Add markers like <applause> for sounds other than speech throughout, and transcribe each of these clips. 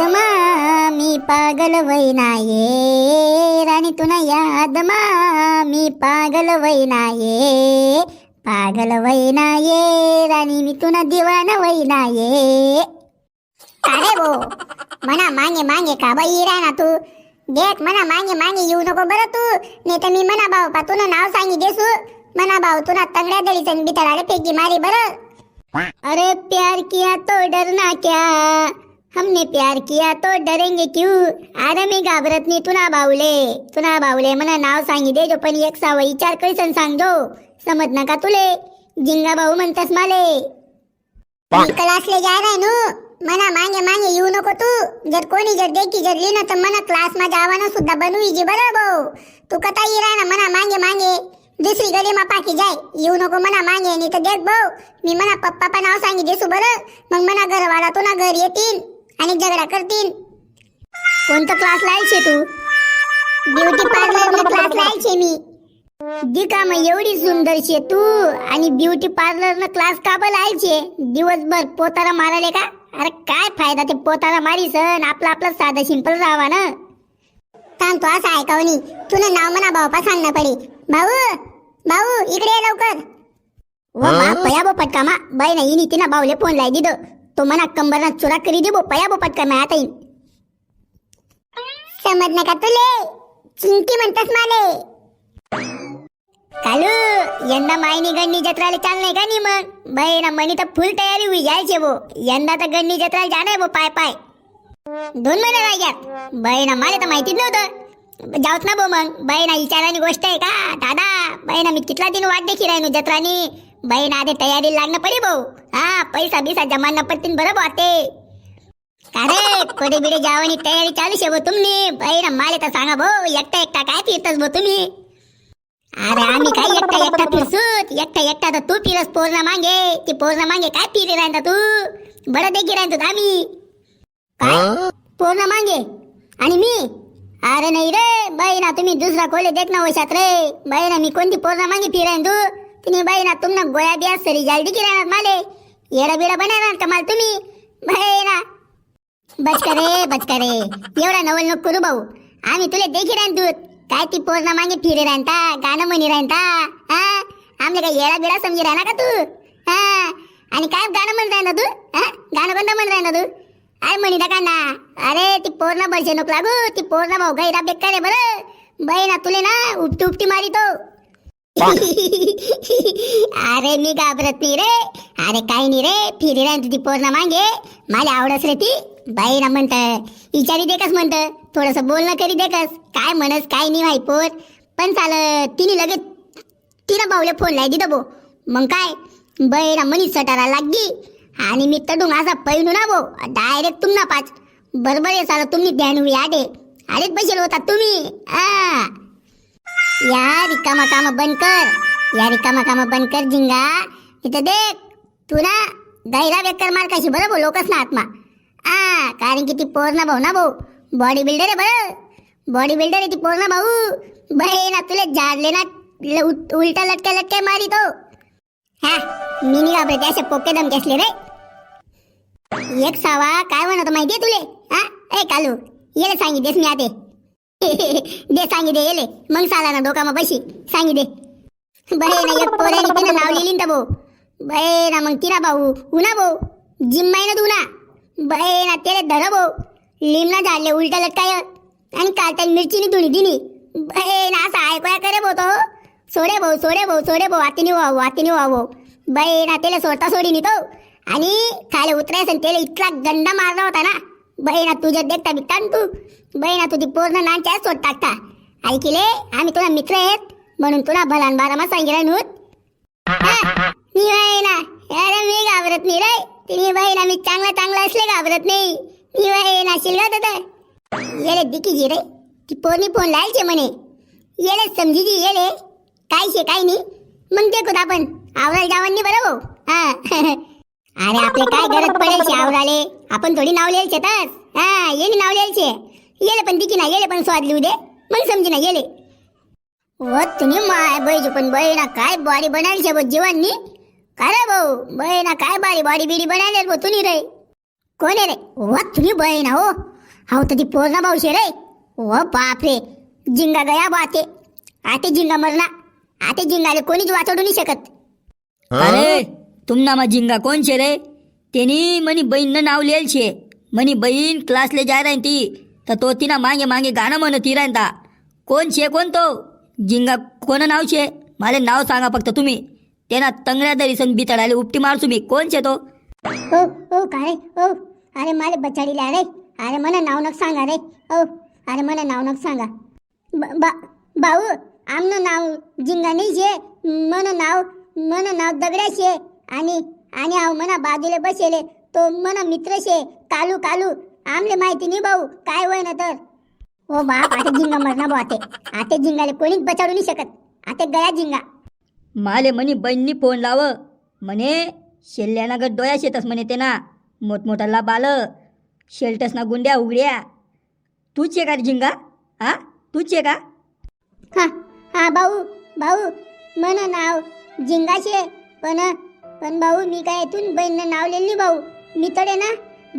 यादमा मी पागल वैनाये. राणी तुना यादमा मी पागल वैनाये. पागल वैनाये राणी मी तुना दिवाना वैनाये. अरे भो मना मागे मागे का बाई ना तू? देख मना मागे मागे येऊ नको बरं तू. नाही तर मी मना भाऊ पा तुला नाव सांगी देसू. मना भाऊ तुला तंगड्या दळीचं बितळाले फेकी मारी बरं. अरे प्यार किया तो डरना क्या? हमने प्यार किया तो डरेंगे क्यों? अरे मी घाबरत नाही तुना बावले। तुना बावले मला नाव सांगी दे जो पण एक साव विचार कैसन सांगजो समज नका तुले। जिंगा भाऊ म्हणतास माले। मी क्लासले जा रे नु। मना मागे मागे येऊ नको तू। जर कोणी जर देखी जर लिहिलं तर मना क्लास माझ्या आव्हानं सुद्धा बनवी जी बरं भाऊ। तू कथा येणार ना मना मागे मागे। दुसरी गली मा पाकी जाय। येऊ नको मना मागे नाही तर देख भाऊ। मी मना पप्पा पण नाव सांगी देसू बरं? मग मना घरवाडा तू ना घर येतील। आणि झगडा करतील. कोणतं क्लास लायचे तू? ब्युटी पार्लर क्लास लायचे मी. दिका मग एवढी सुंदरशी आहे तू. आणि ब्युटी पार्लर न क्लास का लायचे दिवसभर पोतारा माराले का? अरे काय फायदा ते पोतारा मारीस आपलं आपलं साधं सिंपल राहावा ना. थांब तू असं ऐकावनी तुला नाव म्हणा भाऊ पा सांगणं पडे भाऊ भाऊ इकडे ये लवकर. व मा पया बो पटका मा बाई ना इनी तिना बावले फोन लाई दिदो. तो मना कंबर ना चुरा करी दे बो पया बो पटका मैं आता येईन समज का तुले चिंकी म्हणतास माले। कालू यंदा मायनी गण्णी जत्राला चाल नाही का नी मग बाई ना मनी तर फुल तयारी होई जायचे बो यंदा तर गण्णी जत्राला जाणार बो पाय पाय दोन महिने राहिल्यात बाई ना मला तर माहितीच नव्हतं जाऊत ना बो मग बाई ना विचारानी गोष्ट आहे का? दादा बाई ना मी कितला दिन वाट देखी राहिनो जत्रानी? ना आधी तयारी लागणं पडी भाऊ. हा पैसा बिसा जमा न पडतीन बरं बो ते का रे कोडे बिडे जावानी तयारी चालू शे तुम्ही ना माले तर सांगा भाऊ एकटा एकटा काय फिरतस बो तुम्ही? अरे आम्ही काय एकटा एकटा फिरसूत एकटा एकटा तर तू फिरस पोरना मागे. ती पोरना मागे काय फिरे राहता तू? बरं देखी राहतो आम्ही. काय? पोरना मागे. आणि मी? अरे नाही रे बाई ना तुम्ही दुसरा कोले देख ना वशात रे. बाई ना मी कोणती पोरना मागे फिरायन तू? तिने बाई ना तुमना गोया बिया सरी जालदी की राहणार माले. येडा बिडा बनायला का मला तुम्ही? बाई ना बच करे बच करे एवढा नवल नको करू भाऊ. आम्ही तुला देखी राहन तू काय ती पोरना मागे फिरे राहता गाणं म्हणी राहता? हा? आमले काय येडा बिडा समजी राहणार का तू? हा? आणि काय गाणं म्हण राहणार तू? हा? गाणं कोणतं म्हण राहणार तू? अरे म्हणी का ना अरे ती पोरणा बळशे नको लागू. ती पोरणा भाऊ गैरा बेकार आहे बरं. बाई ना तुले ना उपटी उपटी मारी तो <laughs> अरे मी घाबरत नाही रे. अरे काही नाही रे. फिरी राहते पोर ना मागे. मला आवडस रे ती. बाई ना म्हणत विचारी देखस म्हणत थोडस बोलणं करी देखस. काय म्हणस काय नाही भाई पोर. पण चाल तिने लगेच तिनं बावले फोन लाई दिदो बो मग काय? बाई ना मनी सटारा लागी आणि मी तडून असा पैनू ना भो. डायरेक्ट तुम ना पाच. बरोबर आहे चाल तुम्ही ध्यान हुई आडे. आडेच बसेल होता तुम्ही. आ. या रिकामा काम बंद कर. या रिकामा काम बंद कर जिंगा. इथं देख तू ना गैरा बेकार मार कशी? बरं बोलोकस ना आत्मा. आ कारण की ती पोर ना भाऊ ना भाऊ? बॉडी बिल्डर आहे बरं. बॉडी बिल्डर आहे ती पोर ना भाऊ. बरे ना तुला झाडले ना ल- उलटा लटक्या लटक्या मारी तो. हा मी नाही घाबरते असे पोके दम घेसले रे. एक सावा काय म्हणतो माहितीये तुले? हा? ए कालू येले सांगितलेस मी आते <laughs> दे सांगी दे येले मग साला ना डोका मग बशी सांगी दे. बहे ना एक पोऱ्याने तिनं लावलेली ना भाऊ. बहे ना मग तिरा भाऊ. उना भाऊ. जिम ना तू ना बरे ना तेरे धर भाऊ. लिमना झाडले उलटा लटकाय आणि कालता मिरची धुणी दिनी बहे ना असं ऐकूया करे भाऊ तो? सोडे भाऊ सोडे भाऊ सोडे भाऊ आतीनी वाहू आतीनी वाहू बहे ना त्याला सोडता सोडी नी तो. आणि खाली उतरायचं त्याला इतका गंडा मारला होता ना. बहिणा तुझ्या देखता बिकता ना तू. बहिणा तुझी पूर्ण नानच्या सोड टाकता. ऐकिले आम्ही तुला मित्र आहेत म्हणून तुला भलान बारामा सांगितलं नूत हा, मी बहिणा ना. अरे मी घाबरत नाही रे. तिने बहिणा मी चांगला चांगला असले घाबरत नाही. मी बहिणा ना शिलगात होता येले दिकीजी रे. ती पोरणी फोन लायचे म्हणे. येले समजीजी येले. काय शे काय नाही. मग देखो आपण. आवराल जावांनी बरं भाऊ हा. <laughs> अरे आपले काय गरज पडेल आवराले? आपण थोडी नाव लिहायचे तस हा येणे नाव लिहायचे. येले पण दिकी ना येले पण स्वाद लिहू दे. मग समजी ना येले. ओ तुम्ही माय बैजू पण बाई ना काय बॉडी बनायला शे जीवांनी? काय रे भाऊ बाई ना काय बारी बॉडी बिडी बनायला भाऊ तुम्ही रे? कोण आहे रे? वा तुम्ही बाई ना हो. हाव तर ती पोर भाऊ शे रे. ओ बाप रे जिंगा गया बाते आते. जिंगा मरना आते जिंगाले कोणीच वाचवू नाही शकत. अरे तुमना जिंगा कोण छे रे? तेनी मनी बहीणनं नाव लिहेल छे मनी बहीण क्लासले जाय राहीन ती तर तो तिना मागे मागे गाणं म्हणत ती राहीन ता कोण छे कोण तो जिंगा कोण नाव छे मला नाव सांगा फक्त तुम्ही तेना तंगड्या दरीसन बितडाले उपटी मारसू मी कोण छे तो ओ ओ काय ओ अरे मला बचाडीला अरे अरे मला नाव नक सांगा रे ओ अरे मला नाव नक सांगा बा भाऊ आमनं नाव जिंगा नाही शे मन नाव मन नाव दगड्या शे आणि आणि आव मना बाजूला बसेले. तो मना मित्र शे कालू कालू. आमले माहिती नाही भाऊ काय होय ना तर? ओ बाप आता जिंगा मरणा भाऊ आते. आते जिंगाले कोणीच बचाडू नाही शकत. आते गया जिंगा. माले म्हणी बहिणी फोन लाव. म्हणे शेल्ल्याना ग डोया शेतस म्हणे ते ना मोठमोठाला बाल. शेल्टस ना गुंड्या उघड्या. तूच आहे का रे जिंगा? हा तूच आहे का? हा हा भाऊ भाऊ. मन नाव जिंगाशे पण पण भाऊ मी काय इथून बहीण नाव लिहिली भाऊ. मी तडे ना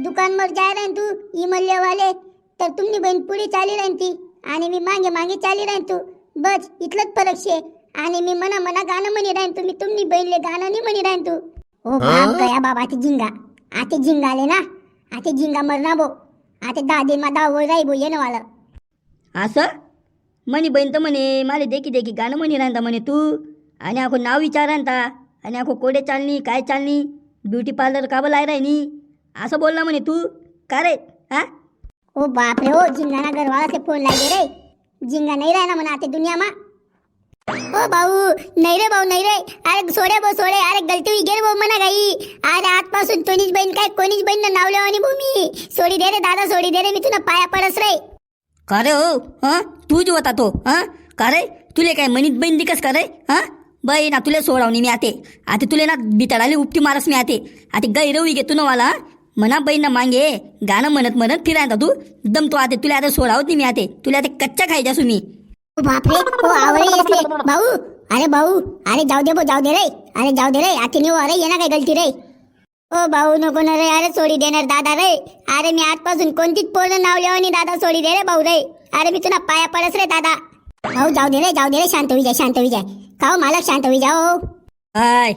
दुकानवर जाय राहीन तू इमल्यवाले. तर तुमनी बहीण पुढे चाली राहीन ती. आणि मी मागे मागे चाली राहीन तू. बस इथलंच फरक शे आणि मी मना मना गाणं म्हणी राहीन तू. मी तुमनी बहीणले गाणं नाही म्हणी राहीन तू. ओ बाप गया बाबा ते जिंगा आते जिंगाले ना. आते जिंगा मरना भो. आते दहा दिन मा दहा राही भो येणं वाला. असं म्हणे बहीण तर म्हणे मला देखी देखी गाणं म्हणे राहता म्हणे तू. आणि आखो नाव विचारांता. आणि आखो कोडे चालनी काय चालनी ब्युटी पार्लर का लाय राहिनी असं बोलला म्हणे तू. का रे? हा? ओ बाप रे ओ जिंगाना घरवाला से फोन लागे रे. जिंगा नाही राहना म्हणा आता दुनिया मा ओ भाऊ नाही रे भाऊ नाही रे. अरे सोडे भाऊ सोडे. अरे गलती हुई गे रे भाऊ म्हणा गाई. अरे आजपासून कोणीच बहीण काय कोणीच बहीण नाव लेवानी भाऊ मी. सोडी दे रे दादा सोडी दे रे मी तुला पाया पडस रे. का रे हो? हां? तूच होता तो हां? का रे? तुले काय म्हणीत बहीण दिकस का रे? हां? बाई ना तुला सोडावणी मी आते. आता तुले ना बिताडाले उपटी मारस मी आते. आता गैरवी घे ना मला म्हणा बहीण ना मागे. गाणं म्हणत म्हणत फिरायचा तू. दम तो आते तुला आता सोडावत नाही मी आते. तुला आता कच्चा खायचा मी. बापरे ओ भाऊ अरे भाऊ अरे जाऊ दे भाऊ जाऊ दे रे. अरे जाऊ दे रे आते नेऊ अरे ये ना काय गलती रे. ओ भाऊ नको ना रे अरे सोडी देणार दादा रे. अरे मी आजपासून कोणतीच पूर्ण नाव लेवानी दादा सोडी दे रे भाऊ रे. अरे मी तुला पाया पडस रे दादा. भाऊ जाऊ दे रे जाऊ दे रे शांत विजय शांत विजय खाओ मालक शांत विजय हो हाय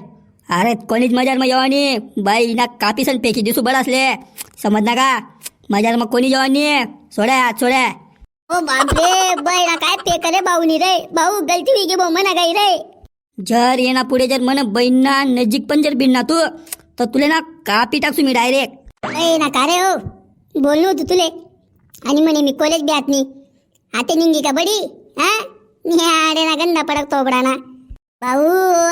अरे कोणीच मजार मग जेवानी बाई ना कापीसन पेकी दिसू बड असले. समज का? मजार मग कोणी जेवानी सोड्या सोड्या. ओ बापरे बैरा काय पे करे भाऊनी रे. भाऊ गलती हुई गे भाऊ मना गाई रे. जर ये ना पुढे जर मन बहीणना नजीक पण जर बिन ना तू तर तुले ना कापी टाकसू मी डायरेक्ट. ए ना का रे हो? बोललो होतो तुले. आणि म्हणे मी कॉलेज बी आत नाही आते निंगी का बडी? हा? अरे ना गंदा पडक तोबडा ना भाऊ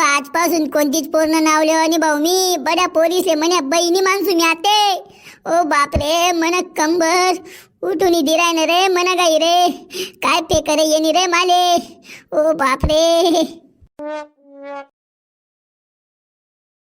आजपासून कोणतीच पूर्ण नाव लेवा भाऊ मी बड्या पोरीसे म्हणे बहिणी माणसू मी आते. ओ बापरे मन कंबर. उठून दिराय ना रे मन गाई रे. काय पे करे येणी रे माले. ओ बापरे.